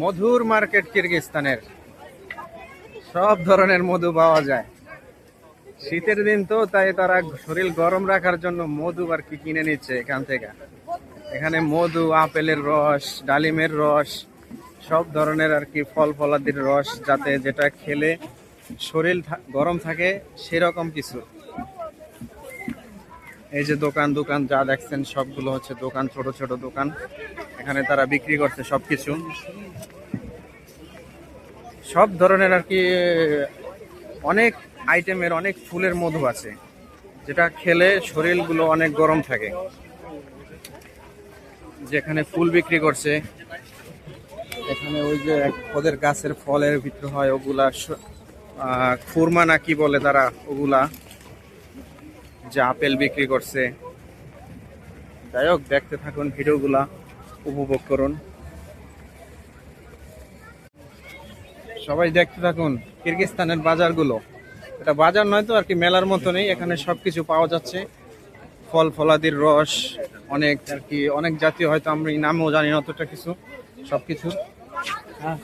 মধুর মার্কেট কিরগিস্তানের। সব ধরনের মধু পাওয়া যায়। শীতের দিন তো, তাই তারা শরীর গরম রাখার জন্য মধু আর কি কিনে নিচ্ছে এখান থেকে। এখানে মধু, আপেলের রস, ডালিমের রস, সব ধরনের আর কি ফল ফলাদির রস, যাতে যেটা খেলে শরীর গরম থাকে সেরকম কিছু। এই যে দোকান দোকান যা দেখছেন সবগুলো হচ্ছে দোকান, ছোট ছোট দোকান। এখানে তারা বিক্রি করছে সবকিছু। সব ধরনের আর কি, অনেক আইটেমের অনেক ফুলের মধু আছে, যেটা খেলে শরীরগুলো অনেক গরম থাকে। যেখানে ফুল বিক্রি করছে, এখানে ওই যে ওদের গাছের ফলের ভিতর হয় ওগুলা খুরমা না কি বলে তারা ওগুলা, যে আপেল বিক্রি করছে। যাই হোক, দেখতে থাকুন, ভিডিওগুলা উপভোগ করুন। সবাই দেখতে থাকুন কিরগিস্তানের বাজারগুলো। এটা বাজার নয় তো, আর কি মেলার মতো নেই এখানে সবকিছু পাওয়া যাচ্ছে। ফল, ফলাদির রস, অনেক, আর কি, অনেক জাতীয় হয়তো আমি নামও জানি না অতটা কিছু, সবকিছু। হ্যাঁ।